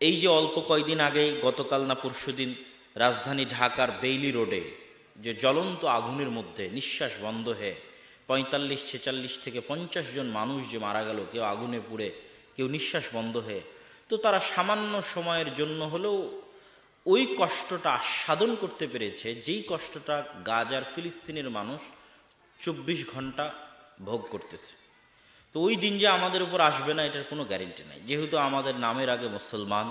এই যে অল্প কয়দিন আগে গতকাল না পরশুদিন রাজধানী ঢাকার বেইলি রোডে যে জ্বলন্ত আগুনের মধ্যে নিঃশ্বাস বন্ধ হয়ে পঁয়তাল্লিশ, ছেচাল্লিশ থেকে পঞ্চাশ জন মানুষ যে মারা গেল, কেউ আগুনে পুড়ে, কেউ নিঃশ্বাস বন্ধ হয়ে, তো তারা সামান্য সময়ের জন্য হলেও ওই কষ্টটা আস্বাদন করতে পেরেছে, যেই কষ্টটা গাজার ফিলিস্তিনের মানুষ চব্বিশ ঘণ্টা ভোগ করতেছে। তো ওই দিন যে আমাদের উপর আসবে না, এটার কোনো গ্যারেন্টি নাই। যেহেতু আমাদের নামের আগে মুসলমান,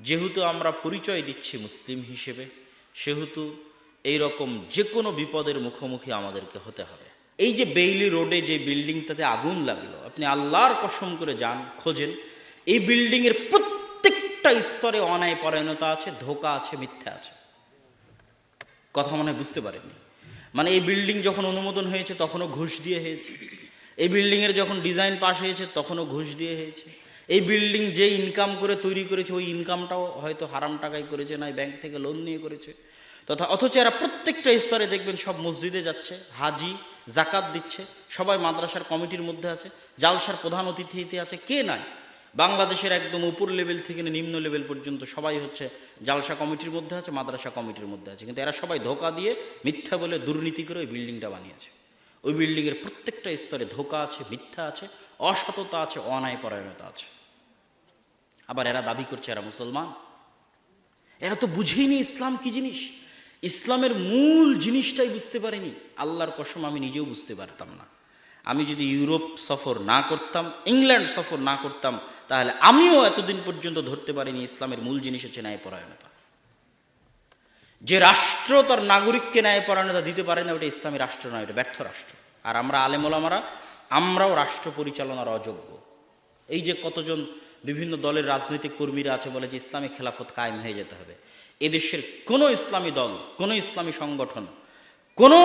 যেহেতু আমরা পরিচয় দিচ্ছি মুসলিম হিসেবে, সেহেতু এই রকম যে কোনো বিপদের মুখোমুখি আমাদেরকে হতে হবে। এই যে বেইলি রোডে যে বিল্ডিংটাতে আগুন লাগল, আপনি আল্লাহর কসম করে যান, খোঁজেন, এই বিল্ডিংয়ের প্রত্যেকটা স্তরে অনায় পরায়ণতা আছে, ধোকা আছে, মিথ্যা আছে। কথা মনে বুঝতে পারেনি মানে এই বিল্ডিং যখন অনুমোদন হয়েছে, তখনও ঘুষ দিয়ে হয়েছে। এই বিল্ডিংয়ের যখন ডিজাইন পাশ হয়েছে, তখনও ঘুষ দিয়ে হয়েছে। এই বিল্ডিং যে ইনকাম করে তৈরি করেছে, ওই ইনকামটাও হয়তো হারাম টাকায় করেছে নয় ব্যাংক থেকে লোন নিয়ে করেছে। তথা অথচ এরা প্রত্যেকটা স্তরে দেখবেন সব মসজিদে যাচ্ছে, হাজি জাকাত দিচ্ছে, সবাই মাদ্রাসার কমিটির মধ্যে আছে, জালসার প্রধান অতিথিতে আছে, কে নাই? বাংলাদেশের একদম উপর লেভেল থেকে নিম্ন লেভেল পর্যন্ত সবাই হচ্ছে জালসা কমিটির মধ্যে আছে, মাদ্রাসা কমিটির মধ্যে আছে। কিন্তু এরা সবাই ধোকা দিয়ে মিথ্যা বলে দুর্নীতি করে ওই বিল্ডিংটা বানিয়েছে। ওই বিল্ডিংয়ের প্রত্যেকটা স্তরে ধোকা আছে, মিথ্যা আছে, অসততা আছে অনায় পরায়ণতা আছে। আবার এরা দাবি করছে এরা মুসলমান। এরা তো বুঝেইনি ইসলাম কি জিনিস। ইসলামের মূল জিনিসটাই বুঝতে পারেনি। আল্লাহর কসম আমি নিজেও বুঝতে পারতাম না। আমি যদি ইউরোপ সফর না করতাম, ইংল্যান্ড সফর না করতাম, তাহলে আমিও এতদিন পর্যন্ত ধরতে পারিনি ইসলামের মূল জিনিস হচ্ছে ন্যায়পরায়ণতা। যে রাষ্ট্র তার নাগরিককে ন্যায় পরায়ণতা দিতে পারে না, ওটা ইসলামী রাষ্ট্র নয়, এটা ব্যর্থ রাষ্ট্র। আর আমরা আলেমোলামারা, আমরাও রাষ্ট্র পরিচালনার অযোগ্য। এই যে কতজন বিভিন্ন দলের রাজনৈতিক কর্মীরা আছে বলে যে ইসলামী খেলাফত কায়েম হয়ে যেতে হবে। এদেশের কোনো ইসলামী দল, কোনো ইসলামী সংগঠন, কোনো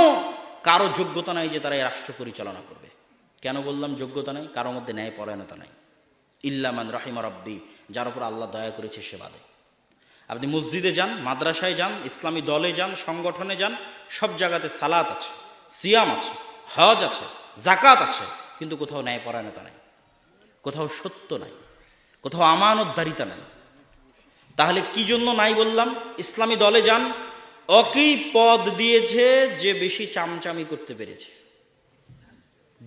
কারও যোগ্যতা নাই যে তারা এই রাষ্ট্র পরিচালনা করবে। কেন বললাম যোগ্যতা নাই? কারোর মধ্যে ন্যায় পরায়ণতা নাই। ইল্লামান রাহিমা রব্বি, যার উপর আল্লাহ দয়া করেছে সে বাদে। আপনি মসজিদে যান, মাদ্রাসায় যান, ইসলামী দলে যান, সংগঠনে যান, সব জায়গাতে সালাত আছে, সিয়াম আছে, হজ আছে জাকাত আছে, কিন্তু কোথাও ন্যায় পরায়ণতা নাই, কোথাও সত্য নাই, কোথাও আমানতদারিতা নাই। তাহলে কি জন্য নাই বললাম? ইসলামী দলে যান, অকেই পদ দিয়েছে যে বেশি চামচামি করতে পেরেছে।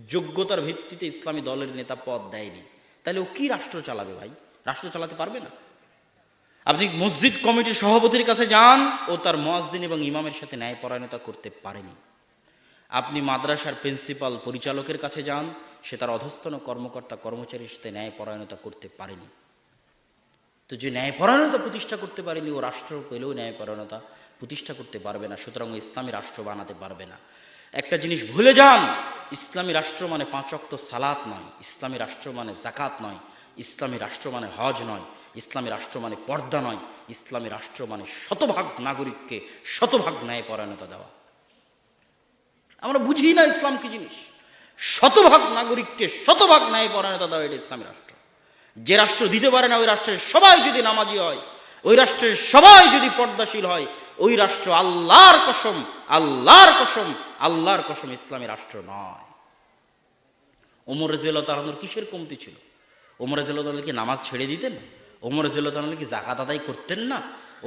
যোগ্যতার ভিত্তিতে ইসলামী দলের নেতা পদ দেয়নি। তাহলে ও কি রাষ্ট্র চালাবে ভাই? রাষ্ট্র চালাতে পারবে না? আপনি মসজিদ কমিটির সভাপতির কাছে যান ও তার মসজিদ এবং ইমামের সাথে ন্যায়পরায়ণতা করতে পারেনি। আপনি মাদ্রাসার প্রিন্সিপাল পরিচালকের কাছে যান, সে তার অধস্তন কর্মকর্তা কর্মচারীর সাথে ন্যায়পরায়ণতা করতে পারেনি। তো যে ন্যায়পরায়ণতা প্রতিষ্ঠা করতে পারেনি, ও রাষ্ট্র পেলেও ন্যায়পরায়ণতা প্রতিষ্ঠা করতে পারবে না, সুতরাং ইসলামী রাষ্ট্র বানাতে পারবে না। একটা জিনিস ভুলে যান, ইসলামী রাষ্ট্র মানে পাঁচ অক্ত সালাত নয়, ইসলামী রাষ্ট্র মানে জাকাত নয়, ইসলামী রাষ্ট্র মানে হজ নয়। ইসলামী রাষ্ট্র মানে পর্দা নয়, ইসলামী রাষ্ট্র মানে শতভাগ নাগরিককে শতভাগ ন্যায়পরায়ণতা দেওয়া। আমরা বুঝি না ইসলাম কি জিনিস। শতভাগ নাগরিককে শতভাগ ন্যায়পরায়ণতা দেওয়া এটা ইসলামী রাষ্ট্র। যে রাষ্ট্র দিতে পারে না, ওই রাষ্ট্রের সবাই যদি নামাজি হয়, ওই রাষ্ট্রের সবাই যদি পর্দাশীল হয়, ওই রাষ্ট্র আল্লাহর কসম আল্লাহর কসম আল্লাহর কসম ইসলামী রাষ্ট্র নয়। ওমর রেজিয়াল তালানোর কিসের কমতি ছিল? ওমর রেজিয়াল তালা কি নামাজ ছেড়ে দিতেন? ওমর রেজিয়াল কি জাকাত আদায় করতেন না?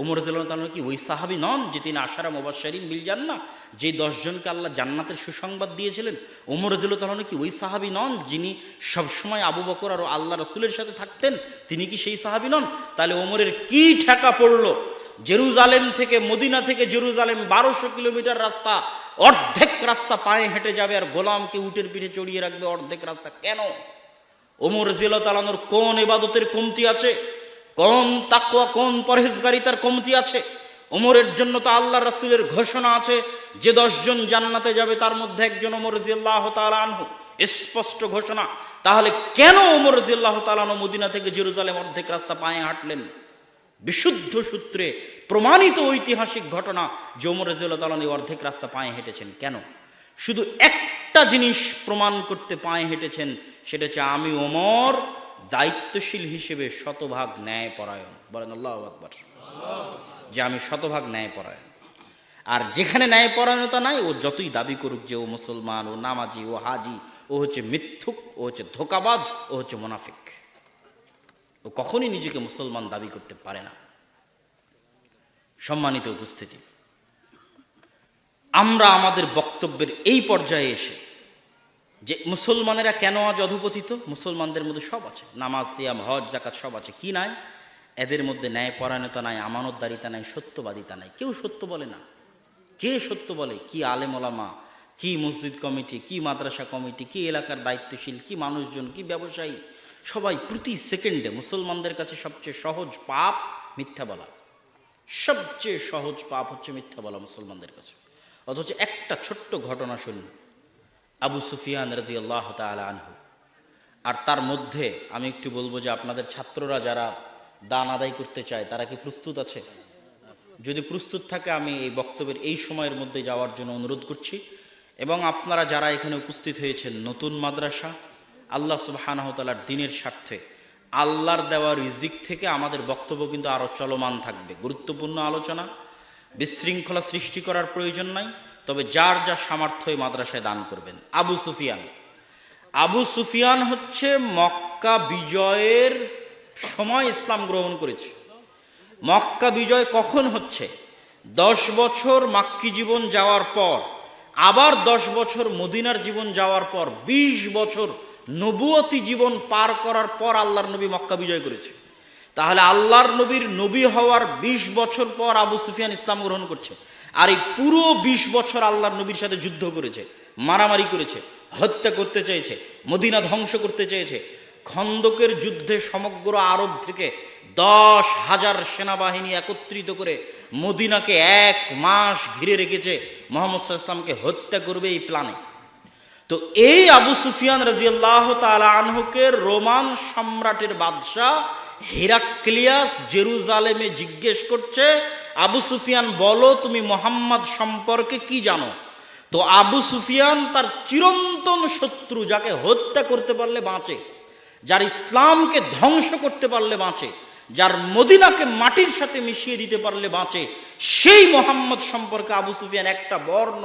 ওমর তালা কি ওই সাহাবি নন যে তিনি আশারা মোবাশারিন মিল যান না যে দশজনকে আল্লাহ জান্নাতের সুসংবাদ দিয়েছিলেন, ওমর তালা কি ওই সাহাবি নন যিনি সবসময় আবু বকর আর আল্লাহ রসুলের সাথে থাকতেন? তিনি কি সেই সাহাবি নন? তাহলে ওমরের কি ঠেকা পড়ল? জেরুজালেম থেকে মদিনা থেকে জেরুজালেম বারোশো কিলোমিটার রাস্তা, অর্ধেক রাস্তা পায়ে হেঁটে যাবে আর গোলামকে উটের পিঠে চড়িয়ে রাখবে অর্ধেক রাস্তা। কেন? ওমর জিল তালানোর কোন এবাদতের কমতি আছে? কোন তাকুয়া কোন পরহেজগারিতার কমতি আছে। ওমরের জন্য তো আল্লাহ রাসুলের ঘোষণা আছে, যে দশজন জান্নাতে যাবে, তার মধ্যে একজন ওমর জিল্লাহ তালানহু স্পষ্ট ঘোষণা। তাহলে কেন ওমর জিল্লাহ তালানো মদিনা থেকে জেরুজালেম অর্ধেক রাস্তা পায়ে হাঁটলেন? বিশুদ্ধ সূত্রে প্রমাণিত ঐতিহাসিক ঘটনা যে ওমর রাজিউল্লাহ তালানি অর্ধেক রাস্তা পায়ে হেঁটেছেন। কেন? শুধু একটা জিনিস প্রমাণ করতে পায়ে হেঁটেছেন, সেটা হচ্ছে আমি ওমর দায়িত্বশীল হিসেবে শতভাগ ন্যায় পরায়ণ বলেন আল্লাহ আকবর। যে আমি শতভাগ ন্যায় পরায়ণ আর যেখানে ন্যায় পরায়ণতা নাই, ও যতই দাবি করুক যে ও মুসলমান, ও নামাজি, ও হাজি, ও হচ্ছে মিথ্যুক, ও হচ্ছে ধোকাবাজ, ও হচ্ছে মোনাফিক। ও কখনই নিজেকে মুসলমান দাবি করতে পারে না। সম্মানিত উপস্থিতি। আমরা আমাদের বক্তব্যের এই পর্যায়ে এসে যে মুসলমানেরা কেন আজ অধপতিত? মুসলমানদের মধ্যে সব আছে। নামাজ, সিয়াম, হজ জাকাত সব আছে। কি নাই? এদের মধ্যে ন্যায় পরায়ণতা নাই, আমানতদারিতা নাই, সত্যবাদিতা নাই। কেউ সত্য বলে না। কে সত্য বলে? কি আলেম ওলামা কি মসজিদ কমিটি? কি মাদ্রাসা কমিটি? কি এলাকার দায়িত্বশীল? কি মানুষজন? কি ব্যবসায়ী? সবাই প্রতি সেকেন্ডে মুসলমানদের কাছে সবচেয়ে সহজ পাপ মিথ্যা বলা। সবচেয়ে সহজ পাপ হচ্ছে মিথ্যা বলা মুসলমানদের কাছে। অথচ একটা ছোট্ট ঘটনা শুনুন। আবু সুফিয়ান রদি আল্লাহ তালা আনহু। আর তার মধ্যে আমি একটু বলব যে আপনাদের ছাত্ররা যারা দান আদায় করতে চায়, তারা কি প্রস্তুত আছে? যদি প্রস্তুত থাকে, আমি এই বক্তব্যের এই সময়ের মধ্যে যাওয়ার জন্য অনুরোধ করছি। এবং আপনারা যারা এখানে উপস্থিত হয়েছেন, নতুন মাদ্রাসা, আল্লাহ সুবাহানহতালার দিনের স্বার্থে, আল্লাহর দেওয়া রিজিক থেকে আমাদের বক্তব্য কিন্তু আরও চলমান থাকবে। গুরুত্বপূর্ণ আলোচনা, বিশৃঙ্খলা সৃষ্টি করার প্রয়োজন নাই। তবে যার যা সামর্থ্য এই মাদ্রাসায় দান করবেন। আবু সুফিয়ান। আবু সুফিয়ান হচ্ছে মক্কা বিজয়ের সময় ইসলাম গ্রহণ করেছে। মক্কা বিজয় কখন হচ্ছে? দশ বছর মাক্কি জীবন যাওয়ার পর, আবার দশ বছর মদিনার জীবন যাওয়ার পর ২০ বছর নবুয়তি জীবন পার করার পর আল্লাহর নবী মক্কা বিজয় করেছে। তাহলে আল্লাহর নবীর নবী হওয়ার ২০ বছর পর আবু সুফিয়ান ইসলাম গ্রহণ করছে। আর এই পুরো ২০ বছর আল্লাহর নবীর সাথে যুদ্ধ করেছে, মারামারি করেছে, হত্যা করতে চেয়েছে, মদিনা ধ্বংস করতে চেয়েছে। খন্দকের যুদ্ধে সমগ্র আরব থেকে দশ হাজার সেনাবাহিনী একত্রিত করে মদিনাকে এক মাস ঘিরে রেখেছে, মোহাম্মদ ইসলামকে হত্যা করবে এই প্ল্যানে। তো এই আবু সুফিয়ান রাজিয়াল্লাহ তালা আনহুকে রোমান সম্রাটের বাদশাহ হেরাক্লিয়াস জেরুজালেমে জিজ্ঞেস করছে, আবু সুফিয়ান, বলো তুমি মোহাম্মদ সম্পর্কে কি জানো? তো আবু সুফিয়ান তার চিরন্তন শত্রু যাকে হত্যা করতে পারলে বাঁচে, যার ইসলামকে ধ্বংস করতে পারলে বাঁচে, যার মদিনাকে মাটির সাথে মিশিয়ে দিতে পারলে বাঁচে, সেই মোহাম্মদ সম্পর্কে আবু সুফিয়ান একটা বর্ণ,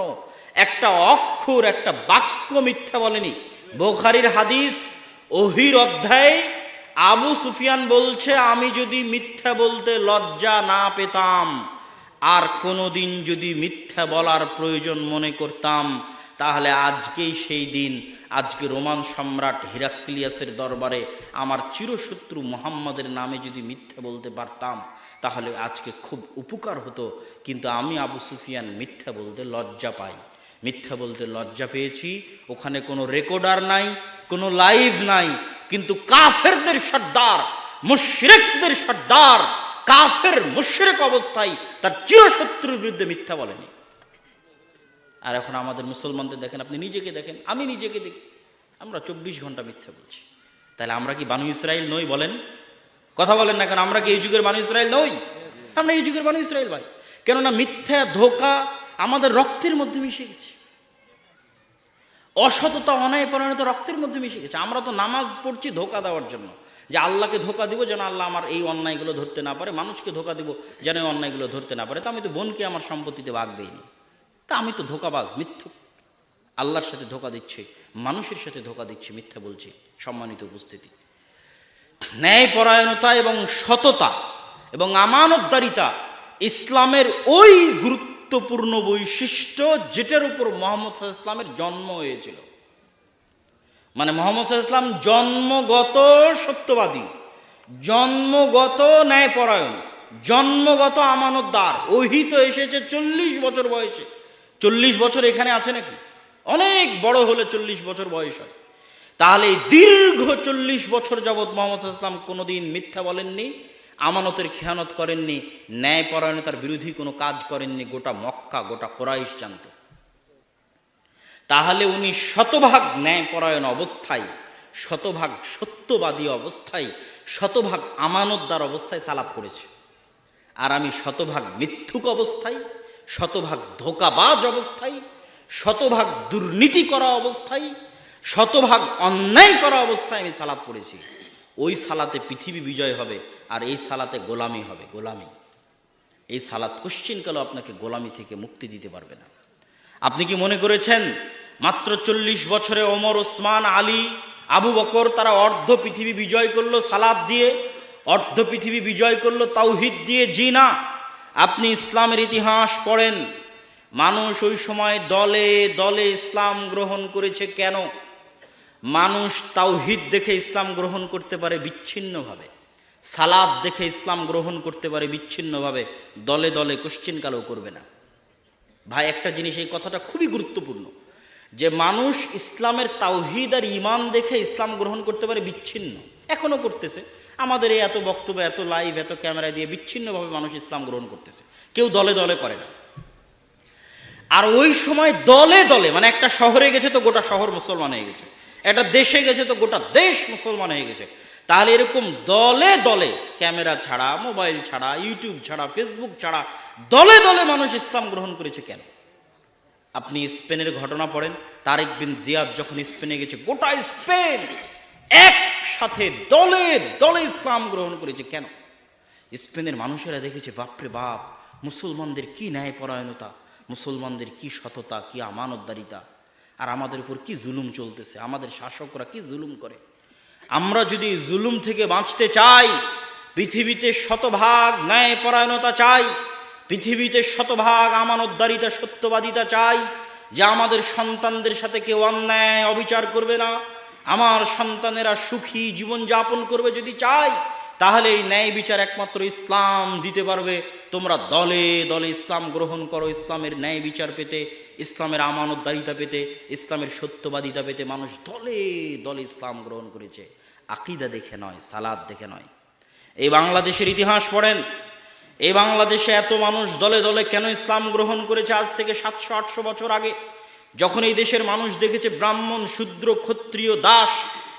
একটা অক্ষর, একটা বাক্য মিথ্যা বলেনি। বোখারির হাদিস ওহির অধ্যায়ে আবু সুফিয়ান বলছে, আমি যদি মিথ্যা বলতে লজ্জা না পেতাম, আর কোনোদিন যদি মিথ্যা বলার প্রয়োজন মনে করতাম, তাহলে আজকেই সেই দিন, আজকে রোমান সম্রাট হিরাক্লিয়াসের দরবারে আমার চিরশত্রু মোহাম্মদের নামে যদি মিথ্যা বলতে পারতাম, তাহলে আজকে খুব উপকার হতো। কিন্তু আমি আবু সুফিয়ান মিথ্যা বলতে লজ্জা পাই। মিথ্যা বলতে লজ্জা পেয়েছি। ওখানে কোনো রেকর্ডার নাই, কোনো লাইভ নাই। কিন্তু কাফেরদের সর্দার, মুশরেকদের সর্দার, কাফের মুশরেক অবস্থায় তার চিরশত্রুর বিরুদ্ধে মিথ্যা বলেনি। আর এখন আমাদের মুসলমানদের দেখেন, আপনি নিজেকে দেখেন, আমি নিজেকে দেখি, আমরা চব্বিশ ঘণ্টা মিথ্যা বলছি। তাহলে আমরা কি বানু ইসরায়েল নই বলেন? কথা বলেন না কেন, আমরা কি এই যুগের বানু ইসরায়েল নই? আমরা এই যুগের বানু ইসরায়েল ভাই। কেননা মিথ্যা, ধোকা আমাদের রক্তের মধ্যে মিশে গেছে। অসততা অন্যায় পরায়ণতা রক্তের মধ্যে মিশে গেছে। আমরা তো নামাজ পড়ছি ধোকা দেওয়ার জন্য। যে আল্লাহকে ধোকা দিব যেন আল্লাহ আমার এই অন্যায়গুলো ধরতে না পারে, মানুষকে ধোকা দিব যেন এই অন্যায়গুলো ধরতে না পারে। তা আমি তো বোনকে আমার সম্পত্তিতে ভাগ দেইনি। তা আমি তো ধোকাবাজ মিথ্যুক আল্লাহর সাথে ধোকা দিচ্ছে, মানুষের সাথে ধোকা দিচ্ছে, মিথ্যা বলছি, সম্মানিত উপস্থিতি। ন্যায়পরায়ণতা এবং সততা এবং আমানতদারিতা ইসলামের ওই গুরুত্বপূর্ণ বৈশিষ্ট্য যেটার উপর মোহাম্মদ ইসলামের জন্ম হয়েছিল। মানে মোহাম্মদ ইসলাম জন্মগত সত্যবাদী, জন্মগত ন্যায়পরায়ণ, জন্মগত আমানতদার। ওহি তো এসেছে চল্লিশ বছর বয়সে। চল্লিশ বছর এখানে আছে নাকি? অনেক বড় হলে চল্লিশ বছর বয়স হয়। তাহলে দীর্ঘ চল্লিশ বছর যাবৎ মোহাম্মদ ইসলাম কোনোদিন মিথ্যা বলেননি। আমানতের খেয়ানত করেননি, ন্যায়পরায়ণতার বিরোধী কোনো কাজ করেননি, গোটা মক্কা, গোটা কোরাইশ জানত। তাহলে উনি শতভাগ ন্যায়পরায়ণ অবস্থায়, শতভাগ সত্যবাদী অবস্থায়, শতভাগ আমানতদার অবস্থায় সালাপ করেছে। আর আমি শতভাগ মিথ্যুক অবস্থায়, শতভাগ ধোকাবাজ অবস্থায়, শতভাগ দুর্নীতি করা অবস্থায়, শতভাগ অন্যায় করা অবস্থায় আমি সালাপ পড়েছি ওই সালাতে পৃথিবী বিজয় হবে আর এই সালাতে গোলামি হবে, গোলামি। এই সালাত কোশ্চিনকালও আপনাকে গোলামি থেকে মুক্তি দিতে পারবে না। আপনি কি মনে করেছেন, মাত্র চল্লিশ বছরে ওমর, ওসমান, আলী, আবু বকর তারা অর্ধ পৃথিবী বিজয় করল সালাদ দিয়ে, অর্ধ পৃথিবী বিজয় করল তাওহিদ দিয়ে, জি না। আপনি ইসলামের ইতিহাস পড়েন, মানুষ ওই সময় দলে দলে ইসলাম গ্রহণ করেছে কেন? মানুষ তাওহিদ দেখে ইসলাম গ্রহণ করতে পারে বিচ্ছিন্নভাবে। সালাদ দেখে ইসলাম গ্রহণ করতে পারে বিচ্ছিন্নভাবে। দলে দলে কোশ্চিনকালেও করবে না। ভাই, একটা জিনিস, এই কথাটা খুবই গুরুত্বপূর্ণ। যে মানুষ ইসলামের তাওহিদ আর ইমান দেখে ইসলাম গ্রহণ করতে পারে বিচ্ছিন্ন। এখনও করতেছে। আমাদের এই এত বক্তব্য, এত লাইভ এত ক্যামেরা দিয়ে বিচ্ছিন্নভাবে মানুষ ইসলাম গ্রহণ করতেছে। কেউ দলে দলে করে না। আর ওই সময় দলে দলে মানে একটা শহরে গেছে তো গোটা শহর মুসলমান হয়ে গেছে। একটা দেশে গেছে তো গোটা দেশ মুসলমান হয়ে গেছে। তাহলে এরকম দলে দলে, ক্যামেরা ছাড়া, মোবাইল ছাড়া, ইউটিউব ছাড়া, ফেসবুক ছাড়া, দলে দলে মানুষ ইসলাম গ্রহণ করেছে কেন? আপনি স্পেনের ঘটনা পড়েন, তারেক বিন জিয়াদ যখন স্পেনে গেছে, গোটা স্পেন একসাথে দলে দলে ইসলাম গ্রহণ করেছে কেন? স্পেনের মানুষেরা দেখেছে, বাপরে বাপ, মুসলমানদের কি ন্যায়পরায়ণতা, মুসলমানদের কি সততা, কি আমানতদারিতা। আর আমাদের উপর কি জুলুম চলতেছে? আমাদের শাসকরা কি জুলুম করে? আমরা যদি জুলুম থেকে বাঁচতে চাই, পৃথিবীতে শতভাগ ন্যায়পরায়ণতা চাই, পৃথিবীতে শতভাগ আমানতদারিতা, সত্যবাদিতা চাই, যে আমাদের সন্তানদের সাথে কেউ অন্যায় অবিচার করবে না, আমার সন্তানেরা সুখী জীবন যাপন করবে যদি চাই, তাহলে এই ন্যায় বিচার একমাত্র ইসলাম দিতে পারবে। তোমরা দলে দলে ইসলাম গ্রহণ করো, ইসলামের ন্যায় বিচার পেতে, ইসলামের আমানতদারিতা পেতে, ইসলামের সত্যবাদিতা পেতে মানুষ দলে দলে ইসলাম গ্রহণ করেছে। আকিদা দেখে নয়, সালাদ দেখে নয়। এই বাংলাদেশের ইতিহাস পড়েন, এই বাংলাদেশে এত মানুষ দলে দলে কেন ইসলাম গ্রহণ করেছে আজ থেকে সাতশো, আটশো বছর আগে? যখন এই দেশের মানুষ দেখেছে ব্রাহ্মণ, শূদ্র, ক্ষত্রিয়, দাস,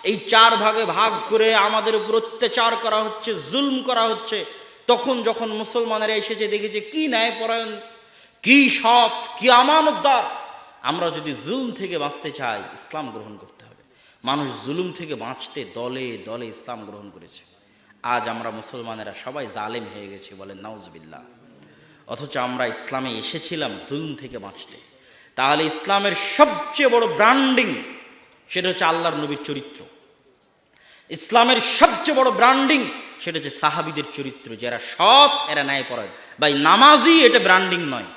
এই চার ভাগে ভাগ করে আমাদের উপর অত্যাচার করা হচ্ছে, জুলম করা হচ্ছে তখন যখন মুসলমানেরা এসেছে, দেখেছে কি ন্যায়পরায়ণ, কি সৎ, কি আমানতদার। আমরা যদি জুলুম থেকে বাঁচতে চাই, ইসলাম গ্রহণ করতে হবে। মানুষ জুলুম থেকে বাঁচতে দলে দলে ইসলাম গ্রহণ করেছে। আজ আমরা মুসলমানেরা সবাই জালেম হয়ে গেছি বলেন নাউজবিল্লা অথচ আমরা ইসলামে এসেছিলাম জুলুম থেকে বাঁচতে। তাহলে ইসলামের সবচেয়ে বড় ব্র্যান্ডিং সেটা হচ্ছে আল্লাহর নবীর চরিত্র। ইসলামের সবচেয়ে বড় ব্র্যান্ডিং সেটা হচ্ছে সাহাবিদের চরিত্র, যারা সৎ এরা ন্যায় পড়েন ভাই নামাজি এটা ব্র্যান্ডিং নয়।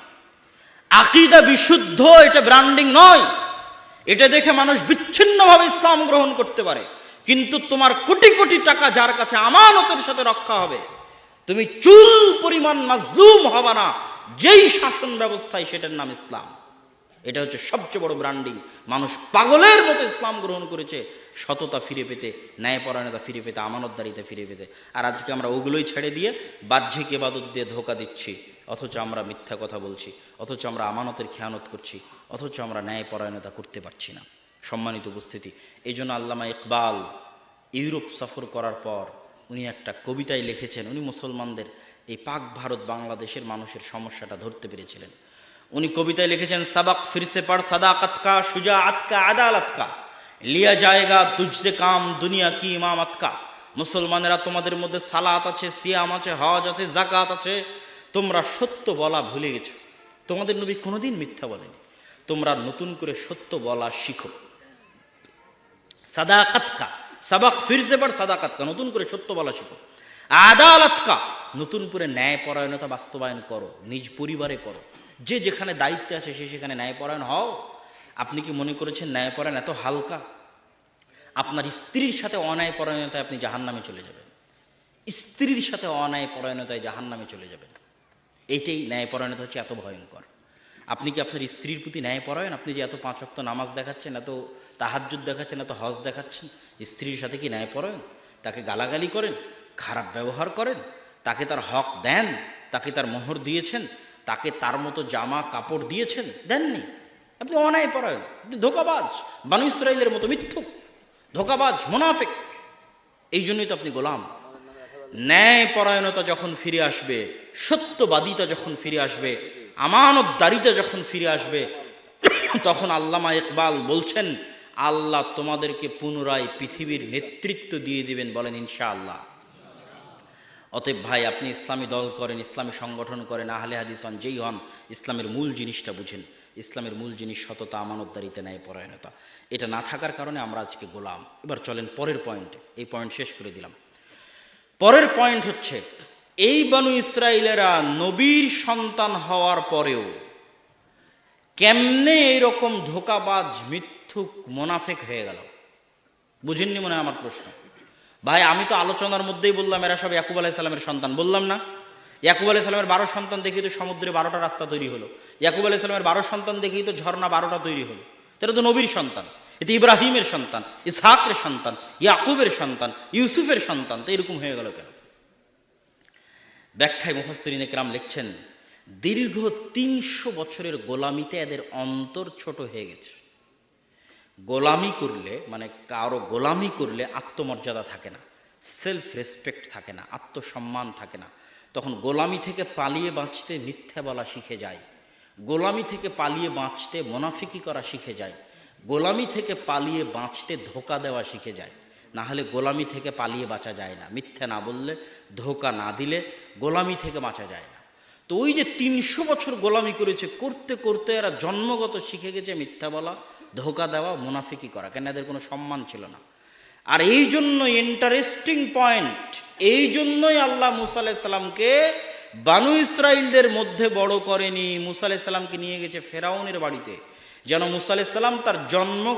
আকিদা বিশুদ্ধ এটা ব্র্যান্ডিং নয়। এটা দেখে মানুষ বিচ্ছিন্নভাবে ইসলাম গ্রহণ করতে পারে। কিন্তু তোমার কোটি কোটি টাকা যার কাছে আমানতের সাথে রক্ষা হবে, তুমি চুল পরিমাণ মাজলুম হবে না। যেই শাসন ব্যবস্থায় সেটার নাম ইসলাম। এটা হচ্ছে সবচেয়ে বড় ব্র্যান্ডিং মানুষ পাগলের মতো ইসলাম গ্রহণ করেছে, সততা ফিরে পেতে, ন্যায়পরায়ণতা ফিরে পেতে, আমানতদারিতা ফিরে পেতে। আর আজকে আমরা ওগুলোই ছেড়ে দিয়ে বাহ্যিক এবাদত দিয়ে ধোকা দিচ্ছি। অথচ আমরা মিথ্যা কথা বলছি, অথচ আমরা আমানতের খেয়ানত করছি, অথচ আমরা ন্যায়পরায়ণতা করতে পারছি না। সম্মানিত উপস্থিতি এই জন্য আল্লামা ইকবাল ইউরোপ সফর করার পর উনি একটা কবিতায় লিখেছেন, উনি মুসলমানদের এই পাক ভারত বাংলাদেশের মানুষের সমস্যাটা ধরতে পেরেছিলেন। উনি কবিতায় লিখেছেন, সাবাক ফিরসে পর সাদাকত কা সুজা আতকা আদালত কা লিয়া জায়গা তুজরে কাম দুনিয়া কি ইমামত কা মুসলমানেরা তোমাদের মধ্যে সালাত আছে, সিয়াম আছে, হজ আছে জাকাত আছে। তোমরা সত্য বলা ভুলে গেছো। তোমাদের নবী কোনোদিন মিথ্যা বলেনি। তোমরা নতুন করে সত্য বলা শিখো। সাদাকাত কা সাবাক ফিরসে পর সাদাকাত কা নতুন করে সত্য বলা শিখো। আদালত কা নতুন করে ন্যায়পরায়ণতা বাস্তবায়ন করো, নিজ পরিবারে করো। যে যেখানে দায়িত্বে আছে সে সেখানে ন্যায়পরায়ণ হও। আপনি কি মনে করেছেন ন্যায়পরায়ণ এত হালকা? আপনার স্ত্রীর সাথে অন্যায় পরায়ণতায় আপনি জাহান নামে চলে যাবেন। স্ত্রীর সাথে অন্যায় পরায়ণতায় জাহান নামে চলে যাবেন। এইটাই ন্যায়পরায়ণতা হচ্ছে এত ভয়ঙ্কর। আপনি কি আপনার স্ত্রীর প্রতি ন্যায়পরায়ণ? আপনি যে এত পাঁচ অক্ত নামাজ দেখাচ্ছেন, এত তাহাজ্জুদ দেখাচ্ছেন, এত হজ দেখাচ্ছেন, স্ত্রীর সাথে কি ন্যায়পরায়ণ? তাকে গালাগালি করেন, খারাপ ব্যবহার করেন, তাকে তার হক দেন, তাকে তার মোহর দিয়েছেন তাকে তার মতো জামা কাপড় দিয়েছেন? দেননি। আপনি অনায় পরায়ণ। আপনি ধোকাবাজ। বানু ইসরায়েলের মতো মিথ্যুক। ধোকাবাজ, মোনাফেক। এই জন্যই তো আপনি গোলাম। ন্যায় পরায়ণতা যখন ফিরে আসবে, সত্যবাদিতা যখন ফিরে আসবে, আমানতদারিতা যখন ফিরে আসবে, তখন আল্লামা ইকবাল বলছেন, আল্লাহ তোমাদেরকে পুনরায় পৃথিবীর নেতৃত্ব দিয়ে দিবেন বলেন ইনশাআল্লাহ। অতএব ভাই, আপনি ইসলামী দল করেন, ইসলামী সংগঠন করেন, আহলে হাদিস হন, যেই হন, ইসলামের মূল জিনিসটা বুঝেন। ইসলামের মূল জিনিস সততা, আমানতদারিতে ন্যায় পরায়ণতা এটা না থাকার কারণে আমরা আজকে গোলাম। এবার চলেন পরের পয়েন্টে এই পয়েন্ট শেষ করে দিলাম। পরের পয়েন্ট হচ্ছে, এই বানু ইসরায়েলেরা নবীর সন্তান হওয়ার পরেও কেমনে এইরকম ধোকাবাজ, মিথ্যুক, মোনাফেক হয়ে গেল? বুঝেননি মনে হয় আমার প্রশ্ন? ভাই, আমি তো আলোচনার মধ্যেই বললাম, এরা সব ইয়াকুব আলাহ সালামের সন্তান। বললাম না। ইয়াকুব আলাহ সালামের বারো সন্তান দেখেই তো সমুদ্রে বারোটা রাস্তা তৈরি হলো। ইয়াকুব আলাহ সালামের বারো সন্তান দেখেই তো ঝর্ণা বারোটা তৈরি হলো। এটা তো নবীর সন্তান এতে ইব্রাহিমের সন্তান, ইসহাকের সন্তান, ইয়াকুবের সন্তান, ইউসুফের সন্তান। তো এরকম হয়ে গেল কেন? ব্যাখ্যায় মুফাসরিন একরাম লিখছেন, দীর্ঘ তিনশো বছরের গোলামিতে এদের অন্তর ছোট হয়ে গেছে। গোলামি করলে মানে কারও গোলামি করলে আত্মমর্যাদা থাকে না সেলফ রেসপেক্ট থাকে না, আত্মসম্মান থাকে না। তখন গোলামি থেকে পালিয়ে বাঁচতে মিথ্যা বলা শিখে যায়। গোলামি থেকে পালিয়ে বাঁচতে মোনাফিকি করা শিখে যায়। গোলামি থেকে পালিয়ে বাঁচতে ধোকা দেওয়া শিখে যায়। না হলে গোলামি থেকে পালিয়ে বাঁচা যায় না। মিথ্যা না বললে, ধোকা না দিলে গোলামি থেকে বাঁচা যায় না। তো ওই যে তিনশো বছর গোলামি করেছে, করতে করতে এরা জন্মগত শিখে গেছে মিথ্যা বলা। ধোকা দেওয়া মুনাফিকি করা, কেন এদের কোনো সম্মান ছিল না। আর এই জন্য ইন্টারেস্টিং পয়েন্ট এই জন্যই আল্লাহ মুসা সাল্লামকে বানু ইসরাইলদের মধ্যে বড় করেনি। মুসা সাল্লামকে নিয়ে গেছে ফেরাউনের বাড়িতে। যেন মুসা সাল্লাম তার জন্ম